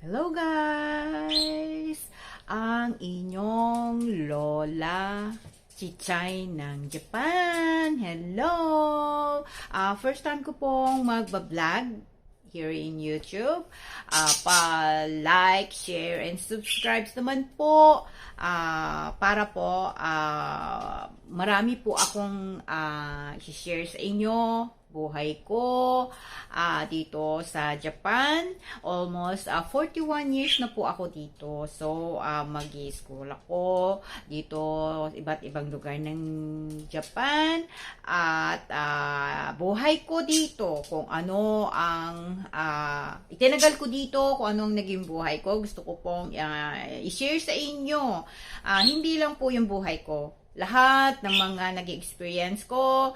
Hello guys! Ang inyong Lola Chichay ng Japan. Hello! Ah, first time ko pong magbablog here in YouTube. Ah, pa-like, share, and subscribe naman po. Ah, para po ah, marami po akong ah, share sa inyo buhay ko ah, dito sa Japan. Almost ah, 41 years na po ako dito. So, ah, mag-school ako dito iba't ibang lugar ng Japan. At ah, buhay ko dito, kung ano ang ah, itinagal ko dito, kung anong naging buhay ko. Gusto ko pong ah, i-share sa inyo. Ah, hindi lang po yung buhay ko. Lahat ng mga nag-experience ko,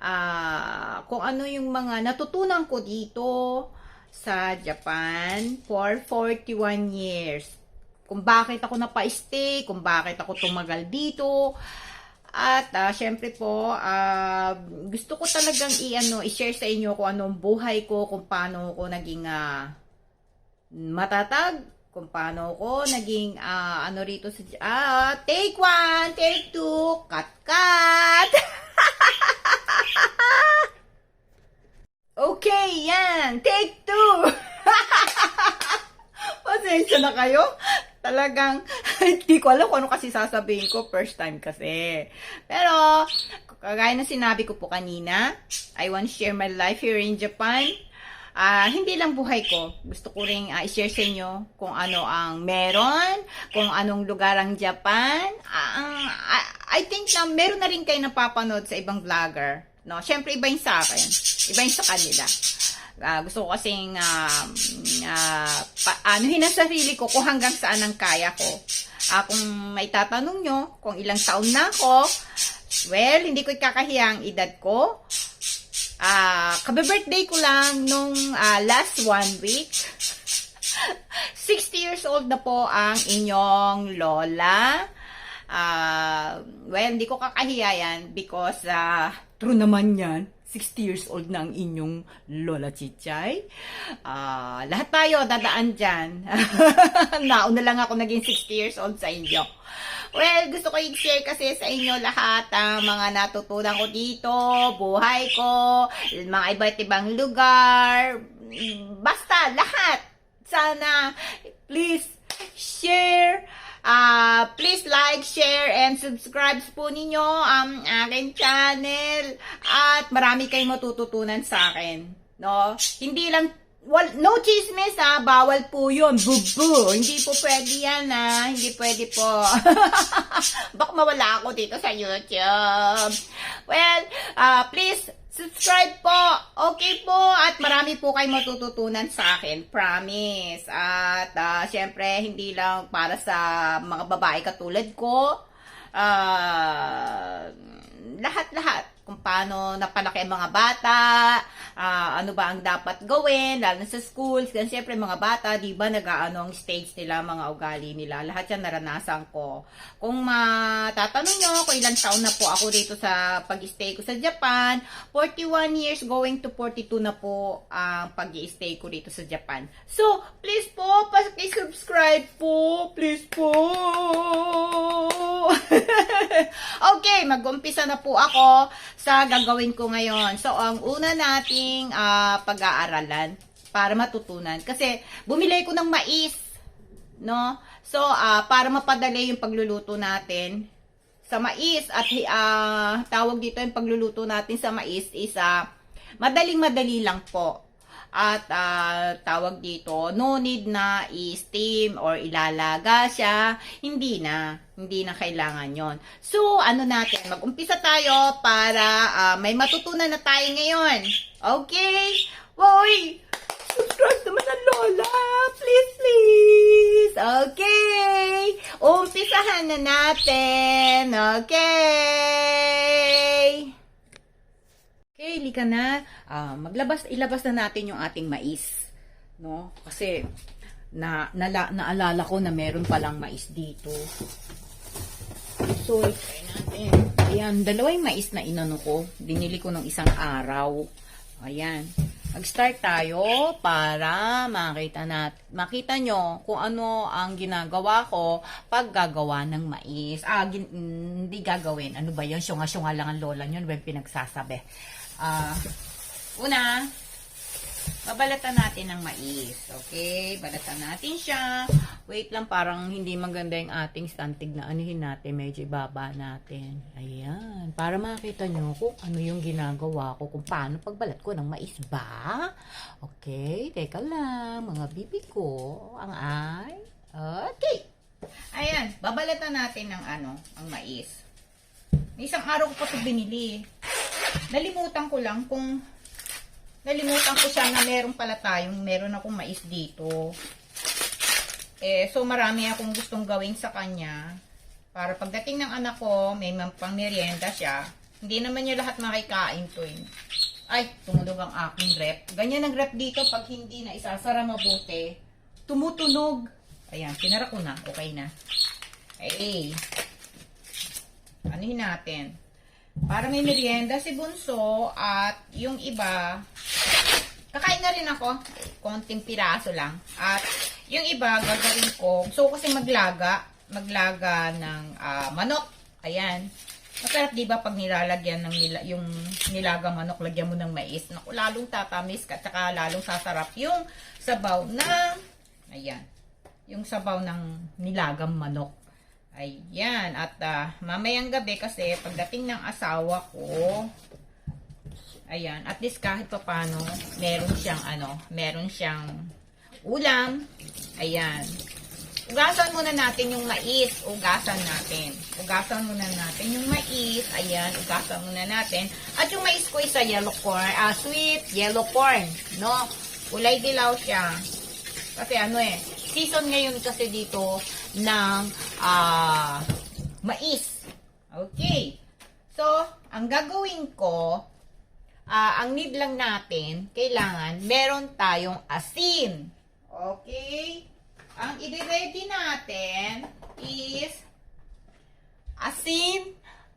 ah, kung ano yung mga natutunan ko dito sa Japan for 41 years. Kung bakit ako napa-stay, kung bakit ako tumagal dito. At ah, syempre po, ah, gusto ko talagang i-ano, i-share sa inyo kung anong buhay ko, kung paano ko naging ah, matatag, kung paano ko naging ah, ano rito sa ah, take one, take two, cut cut. Okay, yan. Take two. Pasensya na kayo. Talagang, hindi ko alam kung ano kasi sasabihin ko. First time kasi. Pero, kagaya ng sinabi ko po kanina, I want to share my life here in Japan. Ah, hindi lang buhay ko. Gusto ko ring ah, i-share sa inyo kung ano ang meron, kung anong lugar ang Japan. Ah, ah, I think na meron na rin kayo napapanood sa ibang vlogger. No, syempre iba yung sa akin. Iba yung sa kanila. Ah, gusto ko kasing um, ah, pa, anuhin ang sarili ko kung hanggang saan ang kaya ko. Ah, kung may tatanong nyo kung ilang taon na ako, well, hindi ko ikakahiya ang edad ko. Ah, kabe-birthday ko lang nung ah, last one week. 60 years old na po ang inyong lola. Ah, well, hindi ko kakahiya yan because ah, true naman yan. 60 years old na ang inyong Lola Chichay. Ah, lahat tayo dadaan dyan. Nauna lang ako naging 60 years old sa inyo. Well, gusto ko i-share kasi sa inyo lahat ang mga natutunan ko dito, buhay ko, mga iba't ibang lugar, basta lahat. Sana, please, share, Ah, please like, share, and subscribe po ninyo ang aking channel. At marami kayong matututunan sa akin. No? Hindi lang, wal, no chismis ha, bawal po yun. Bubu. Hindi po pwede yan ha. Hindi pwede po. Baka mawala ako dito sa YouTube. Well, ah, please, subscribe po. Okay po. At marami po kayong matututunan sa akin. Promise. At ah, syempre, hindi lang para sa mga babae katulad ko. Ah, lahat-lahat kung paano napalaki ang mga bata, ano ba ang dapat gawin, lalo na sa schools, kasi syempre mga bata, di ba, nag-ano ang stage nila, mga ugali nila, lahat yan naranasan ko. Kung matatanong nyo kung ilang taon na po ako dito sa pag-stay ko sa Japan, 41 years going to 42 na po ang pag-stay ko dito sa Japan. So, please po, paki-subscribe po, please po. okay, mag-umpisa na po ako sa gagawin ko ngayon. So, ang una nating ah, pag-aaralan para matutunan. Kasi, bumili ko ng mais. No? So, ah, para mapadali yung pagluluto natin sa mais at ah, tawag dito yung pagluluto natin sa mais is ah, madaling-madali lang po. At ah, tawag dito, no need na i-steam or ilalaga siya. Hindi na. Hindi na kailangan yon. So, ano natin, mag-umpisa tayo para ah, may matutunan na tayo ngayon. Okay? Hoy! Subscribe naman ng Lola! Please, please! Okay! Umpisahan na natin! Okay! Okay, lika na. Ah, maglabas, ilabas na natin yung ating mais. No? Kasi, na, nala, naalala ko na meron palang mais dito. So. Ayan, dalawa mais na inano ko. Binili ko ng isang araw. Ayan. Mag-start tayo para makita nat makita nyo kung ano ang ginagawa ko pag gagawa ng mais. Ah, gin- hindi gagawin. Ano ba yun? Syunga-syunga lang ang lola nyo. Ano ba yung pinagsasabi? Ah, una, babalatan natin ng mais. Okay? Balatan natin siya. Wait lang, parang hindi maganda yung ating stantig na anuhin natin. Medyo ibaba natin. Ayan. Para makita nyo kung ano yung ginagawa ko. Kung paano pagbalat ko ng mais ba? Okay. Teka lang. Mga bibi ko. Ang ay. Okay. Ayan. Babalatan natin ng ano, ang mais. Isang araw ko pa ito binili. Nalimutan ko lang kung nalimutan ko siya na meron pala tayong meron akong mais dito. Eh, so marami akong gustong gawin sa kanya. Para pagdating ng anak ko, may pang merienda siya. Hindi naman niya lahat makikain to eh. Ay, tumunog ang aking rep. Ganyan ang rep dito pag hindi na isasara mabuti. Tumutunog. Ayan, pinara ko na. Okay na. Okay. Anuhin natin. Para may merienda si Bunso at yung iba, kakain na rin ako. Konting piraso lang. At yung iba, gagawin ko. So, kasi maglaga. Maglaga ng ah, manok. Ayan. Masarap, di ba, pag nilalagyan ng nila, yung nilaga manok, lagyan mo ng mais. Naku, lalong tatamis ka, tsaka lalong sasarap yung sabaw na, ayan, yung sabaw ng nilagang manok. Ayan, at ah, mamayang gabi kasi pagdating ng asawa ko, ayan, at least kahit pa paano, meron siyang ano, meron siyang ulam, ayan. Ugasan muna natin yung mais, ugasan natin. Ugasan muna natin yung mais, ayan, ugasan muna natin. At yung mais ko isa yellow corn, ah, sweet yellow corn, no? Kulay dilaw siya. Kasi ano eh, season ngayon kasi dito ng ah mais. Okay. So, ang gagawin ko, ah ang need lang natin, kailangan meron tayong asin. Okay? Ang i-ready natin is asin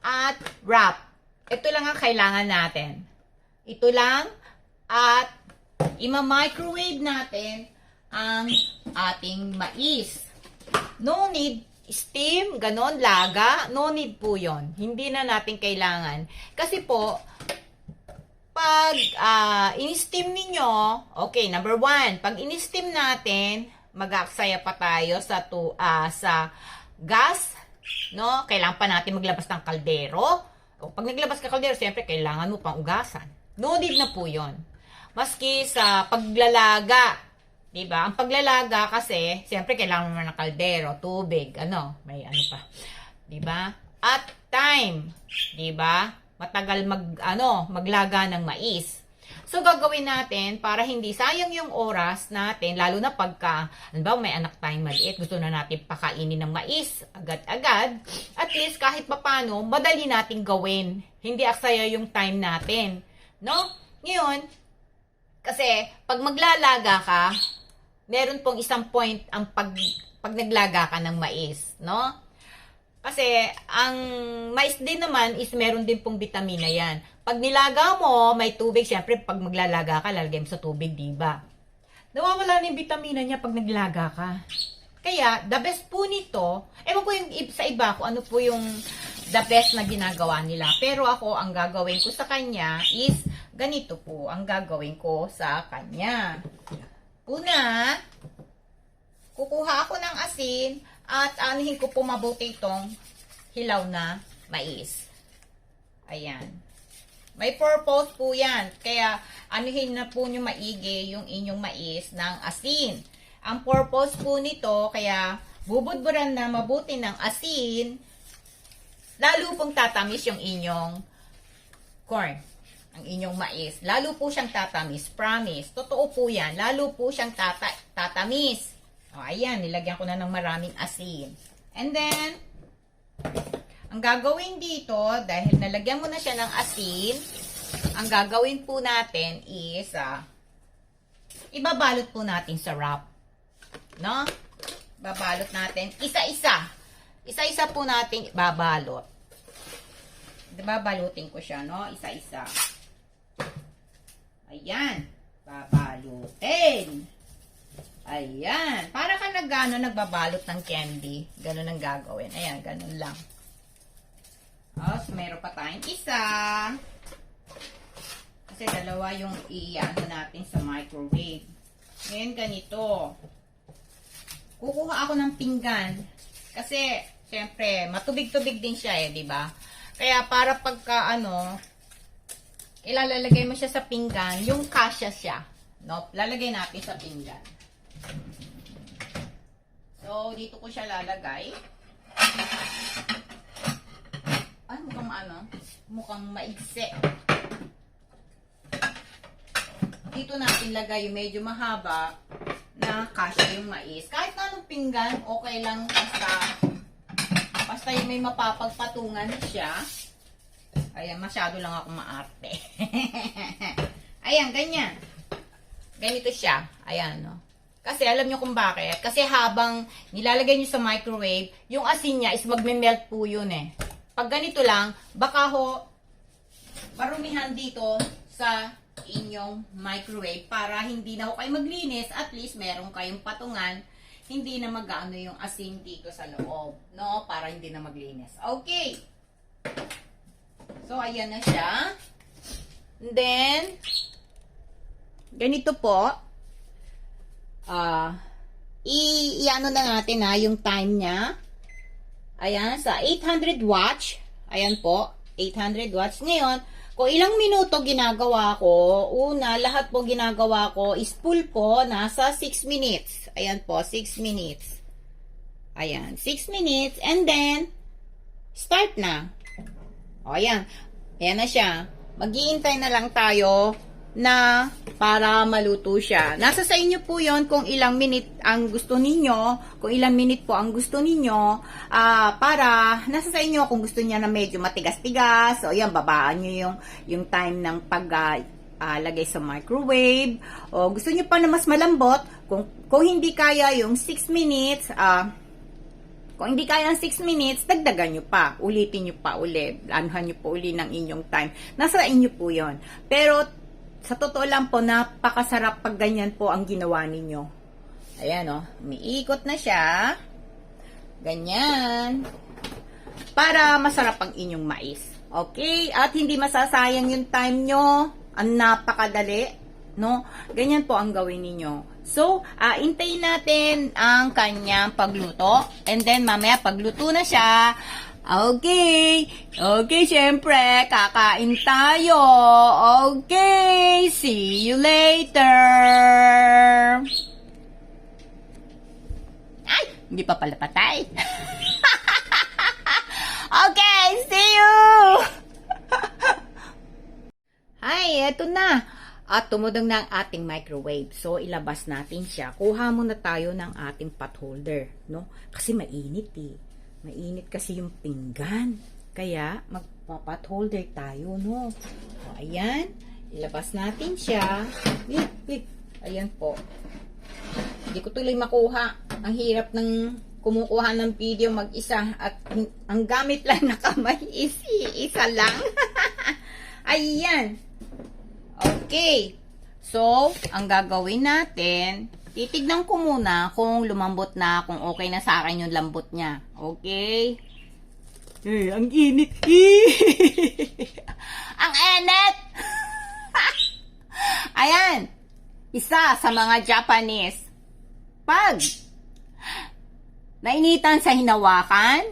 at wrap. Ito lang ang kailangan natin. Ito lang at ima-microwave natin ang ating mais. No need steam, ganon, laga. No need po yon. Hindi na natin kailangan. Kasi po, pag ah, in-steam ninyo, okay, number one, pag in-steam natin, mag-aaksaya pa tayo sa, tu, ah, sa gas, no? Kailangan pa natin maglabas ng kaldero. O, pag naglabas ka kaldero, siyempre, kailangan mo pang ugasan. No need na po yon. Maski sa paglalaga, di ba? Ang paglalaga kasi, siyempre, kailangan mo ng kaldero, tubig, ano, may ano pa. Di ba? At time, di ba? Matagal mag, ano, maglaga ng mais. So, gagawin natin para hindi sayang yung oras natin, lalo na pagka, halimbawa may anak tayong maliit, gusto na natin pakainin ng mais agad-agad, at least kahit papano, madali nating gawin. Hindi aksaya yung time natin. No? Ngayon, kasi pag maglalaga ka, meron pong isang point ang pag, pag naglaga ka ng mais, no? Kasi, ang mais din naman is meron din pong vitamina yan. Pag nilaga mo, may tubig. Siyempre, pag maglalaga ka, lalagay mo sa tubig, di ba? Nawawala na yung vitamina niya pag naglaga ka. Kaya, the best po nito, ewan ko yung sa iba kung ano po yung the best na ginagawa nila. Pero ako, ang gagawin ko sa kanya is ganito po ang gagawin ko sa kanya. Una, kukuha ako ng asin at anuhin ko po mabuti itong hilaw na mais. Ayan. May purpose po yan. Kaya anuhin na po nyo maigi yung inyong mais ng asin. Ang purpose po nito, kaya bubudburan na mabuti ng asin, lalo pong tatamis yung inyong corn, ang inyong mais. Lalo po siyang tatamis, promise. Totoo po yan. Lalo po siyang tata tatamis. O, ayan, nilagyan ko na ng maraming asin. And then, ang gagawin dito, dahil nalagyan mo na siya ng asin, ang gagawin po natin is, ah, ibabalot po natin sa wrap. No? Babalot natin, isa-isa. Isa-isa po natin babalot. Babalutin ko siya, no? Isa-isa. Ayan. babalutin. Ayan. Para ka nag, ano, nagbabalot ng candy. Ganun ang gagawin. Ayan, ganun lang. Tapos, meron pa tayong isa. Kasi dalawa yung i-ano natin sa microwave. Ngayon, ganito. Kukuha ako ng pinggan. Kasi, syempre, matubig-tubig din siya eh, di ba? Kaya para pagka, ano, ilalagay mo siya sa pinggan, yung kasya siya. No? Lalagay natin sa pinggan. So, dito ko siya lalagay. Ay, mukhang ano, mukhang maigsi. Dito natin lagay medyo mahaba na kasya yung mais. Kahit na anong pinggan, okay lang basta basta yung may mapapagpatungan siya. Ayan, masyado lang ako maarte. Ayan, ganyan. Ganito siya. Ayan, no. Kasi alam nyo kung bakit. Kasi habang nilalagay nyo sa microwave, yung asin niya is magme-melt po yun eh. Pag ganito lang, baka ho, marumihan dito sa inyong microwave para hindi na ho kayo maglinis. At least meron kayong patungan. Hindi na mag-ano yung asin dito sa loob. No? Para hindi na maglinis. Okay. So, ayan na siya. And then, ganito po. Ah, i, i-ano na natin ha, yung time niya. Ayan, sa 800 watts. Ayan po, 800 watts. Ngayon, kung ilang minuto ginagawa ko, una, lahat po ginagawa ko is full po, nasa 6 minutes. Ayan po, 6 minutes. Ayan, 6 minutes. And then, start na. O, ayan. Ayan na siya. Maghihintay na lang tayo na para maluto siya. Nasa sa inyo po yon kung ilang minute ang gusto ninyo, kung ilang minute po ang gusto ninyo, ah para nasa sa inyo kung gusto niya na medyo matigas-tigas, o yan, babaan nyo yung, yung time ng pag lagay sa microwave, o gusto niyo pa na mas malambot, kung, kung hindi kaya yung 6 minutes, ah, kung hindi kaya ng 6 minutes, dagdagan nyo pa. Ulitin nyo pa uli. Anuhan nyo po uli ng inyong time. Nasa inyo po yon. Pero, sa totoo lang po, napakasarap pag ganyan po ang ginawa ninyo. Ayan o. Oh, umiikot na siya. Ganyan. Para masarap ang inyong mais. Okay? At hindi masasayang yung time nyo. Ang napakadali. No? Ganyan po ang gawin ninyo. So, uh, intayin natin ang kanyang pagluto. And then, mamaya pagluto na siya, Okay. Okay, syempre, kakain tayo. Okay. See you later. Ay, hindi pa pala patay. okay, see you. Hi, eto na. At tumudong na ang ating microwave. So, ilabas natin siya. Kuha muna tayo ng ating pot holder, no? Kasi mainit eh. Mainit kasi yung pinggan. Kaya, magpa-pot holder tayo, no? O, ayan. Ilabas natin siya. Ayan po. Hindi ko tuloy makuha. Ang hirap ng kumukuha ng video mag-isa. At ang gamit lang na kamay is isa lang. ayan. Okay. So, ang gagawin natin, titignan ko muna kung lumambot na, kung okay na sa akin yung lambot niya. Okay? Eh, ang init. ang init! Ayan. Isa sa mga Japanese. Pag nainitan sa hinawakan,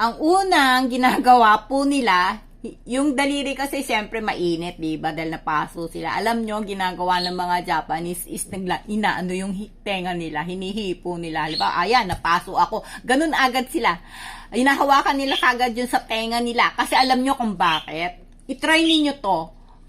ang unang ginagawa po nila, yung daliri kasi siyempre mainit, di ba? Dahil napaso sila. Alam nyo, ginagawa ng mga Japanese is inaano yung tenga nila, hinihipo nila. Diba? Ayan, napaso ako. Ganun agad sila. Hinahawakan nila kagad yun sa tenga nila. Kasi alam nyo kung bakit. I-try ninyo to.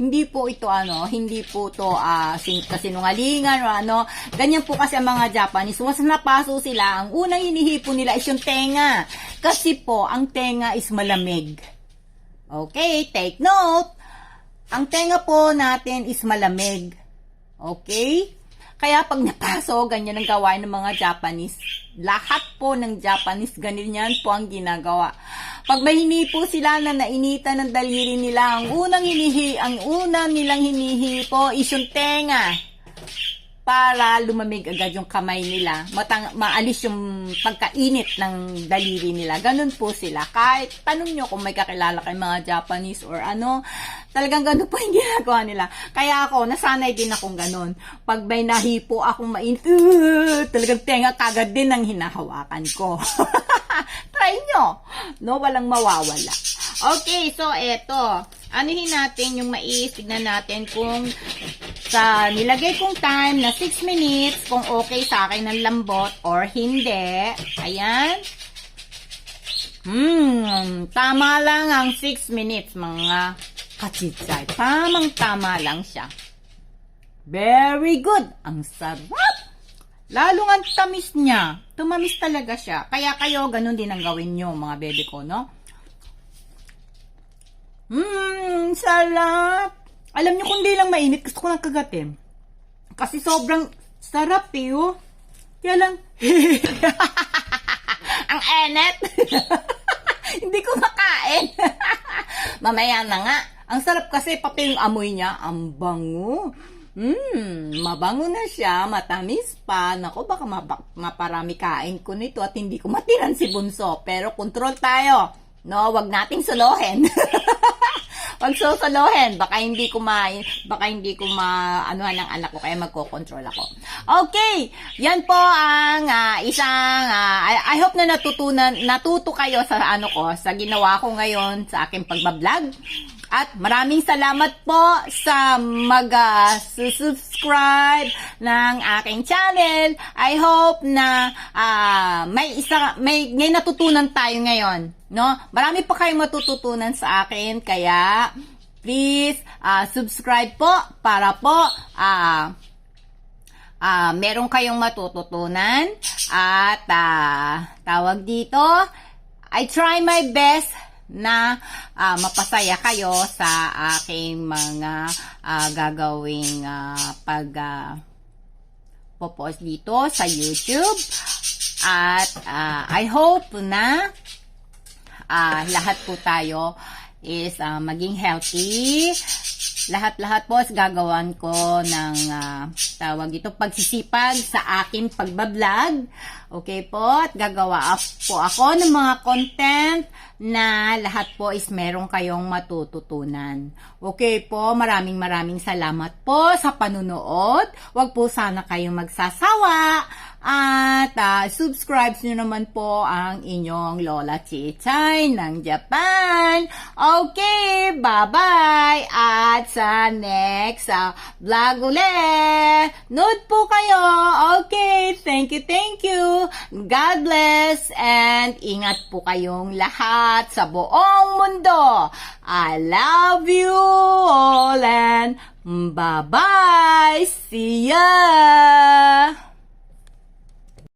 Hindi po ito ano, hindi po to uh, sin kasinungalingan o ano. Ganyan po kasi ang mga Japanese. Once napaso sila, ang unang hinihipo nila is yung tenga. Kasi po, ang tenga is malamig. Okay, take note. Ang tenga po natin is malamig. Okay? Kaya pag napaso, ganyan ang gawain ng mga Japanese. Lahat po ng Japanese, ganyan po ang ginagawa. Pag may hinipo sila na nainitan ng daliri nila, ang unang hinihi, ang unang nilang hinihi po is yung tenga para lumamig agad yung kamay nila. Matang, maalis yung pagkainit ng daliri nila. Ganun po sila. Kahit tanong nyo kung may kakilala kay mga Japanese or ano, talagang ganun po yung ginagawa nila. Kaya ako, nasanay din akong ganun. Pag may nahipo akong mainit, "Uh," talagang tenga kagad din ang hinahawakan ko. Try nyo. No, walang mawawala. Okay, so eto. Anuhin natin yung mais. Tignan natin kung sa nilagay kong time na 6 minutes kung okay sa akin ng lambot or hindi. Ayan. Hmm, tama lang ang 6 minutes mga kachitsay. Tamang tama lang siya. Very good. Ang sarap. Lalo ang tamis niya. Tumamis talaga siya. Kaya kayo, ganun din ang gawin nyo, mga bebe ko, no? Mmm, sarap. Alam niyo kung di lang mainit, gusto ko lang kagatin. Kasi sobrang sarap eh, oh. Kaya lang, ang enet. Hindi ko makain. Mamaya na nga. Ang sarap kasi pati yung amoy niya, ang bango. Mmm, mabango na siya, matamis pa. Nako, baka maba- maparami kain ko nito at hindi ko matiran si Bunso. Pero control tayo. No, wag nating suluhin. wag susuluhin. Baka hindi ko ma, baka hindi ko ma, anuhan ng anak ko, kaya magko-control ako. Okay, yan po ang ah, isang, ah, I, I hope na natutunan, natuto kayo sa ano ko, sa ginawa ko ngayon sa aking pagbablog. At maraming salamat po sa mag-subscribe ng aking channel. I hope na ah, may isa may, may natutunan tayo ngayon, no? Marami pa kayong matututunan sa akin kaya please ah, subscribe po para po ah ah meron kayong matututunan at ah, tawag dito I try my best na ah, mapasaya kayo sa aking mga ah, gagawing ah, pag ah, popost dito sa YouTube at ah, I hope na ah, lahat po tayo is ah, maging healthy lahat-lahat po gagawan ko ng ah, tawag ito pagsisipag sa aking pagbablog. Okay po, at gagawa po ako ng mga content na lahat po is meron kayong matututunan. Okay po, maraming maraming salamat po sa panunood. Huwag po sana kayong magsasawa. At ah, subscribe nyo naman po ang inyong Lola Chichay ng Japan. Okay, bye-bye! At sa next ah, vlog ulit. Nood po kayo. Okay, thank you, thank you. God bless and ingat po kayong lahat sa buong mundo. I love you all and bye-bye. See ya!